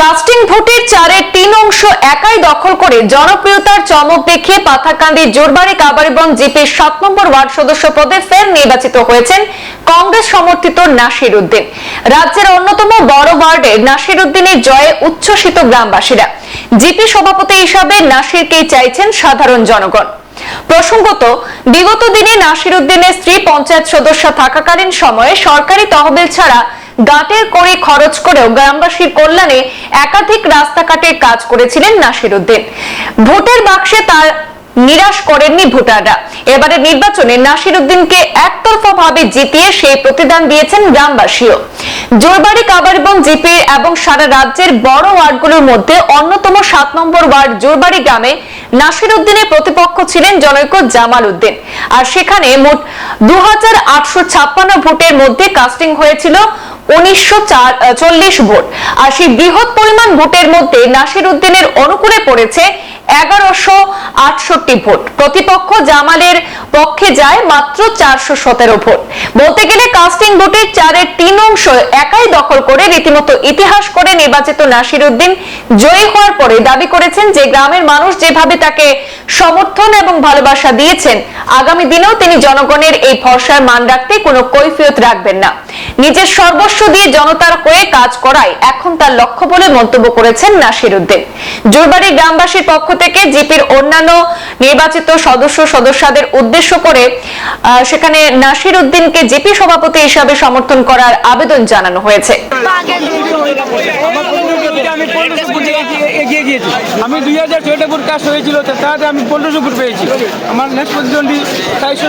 Casting ভোটের চারের তিন অংশ একাই দখল করে জনপ্রিয়তার চমক দেখিয়ে পাথাকান্দি জোরবাড়ি কাবারিবন জিপির সাত নম্বর ওয়ার্ড সদস্য পদে ফের নির্বাচিত হয়েছেন কংগ্রেস সমর্থিত নাসির উদ্দিন। রাজ্যের অন্যতম বড় ওয়ার্ডে নাসির উদ্দিনের জয়ে উচ্ছ্বসিত গ্রামবাসীরা। জিপি সভাপতি হিসাবে নাসিরকেই চাইছেন সাধারণ জনগণ। প্রসঙ্গত, বিগত দিনে নাসির উদ্দিনের স্ত্রী পঞ্চায়েত সদস্য থাকাকালীন সময়ে সরকারি তহবিল ছাড়া গাটের করে খরচ করেও গ্রামবাসীর কল্যাণে একাধিক রাস্তাঘাটের কাজ করেছিলেন নাসির উদ্দিন। ভোটের বাক্সে তার নিরাশ করেননি ভোটাররা। এবারে নির্বাচনে নাসির উদ্দিনকে একতরফা ভাবে জিতিয়ে সেই প্রতিদান দিয়েছেন গ্রামবাসীও। জোরবাড়ি কাবারবং জিপির এবং সারা রাজ্যের বড় ওয়ার্ডগুলোর মধ্যে অন্যতম সাত নম্বর ওয়ার্ড জোরবাড়ি গ্রামে নাসির উদ্দিনের প্রতিপক্ষ ছিলেন জনৈক জামাল উদ্দিন। আর সেখানে মোট দু ভোটের মধ্যে কাস্টিং হয়েছিল উনিশশো চল্লিশ ভোট। আর সেই বৃহৎ পরিমাণ ভোটের মধ্যে নাসির উদ্দিনের অনুকূলে পড়েছে এগারোশো আটষট্টি ভোট। প্রতিপক্ষ জামালের পক্ষে যায় মাত্র চারশো সতেরো ভোট। বলতে গেলে কাস্টিং ভোটের চারের তিন অংশ একাই দখল করে রীতিমতো ইতিহাস করে নির্বাচিত নাসির উদ্দিন জয়ী হওয়ার পরে দাবি করেছেন যে গ্রামের মানুষ যেভাবে তাকে সমর্থন এবং ভালোবাসা দিয়েছেন, আগামী দিনেও তিনি জনগণের এই ভরসার মান রাখতে কোনো কৈফিয়ত রাখবেন না। নিজের সর্বস্ব দিয়ে জনতার হয়ে কাজ করাই এখন তার লক্ষ্য বলে মন্তব্য করেছেন নাসির উদ্দিন। জোরবাড়ি গ্রামবাসীর পক্ষ থেকে জিপির অন্যান্য নির্বাচিত সদস্য সদস্যদের উদ্দেশ্য করে সেখানে নাসির উদ্দিনকে জিপি সভাপতি হিসাবে সমর্থন করার আবেদন জানানো হয়েছে। আমি দুই হাজার ছয়টা ফুট কাজ হয়েছিল তাতে আমি পনেরোশো ফুট পেয়েছি। আমার নেক্সট পজিশনটি চারশো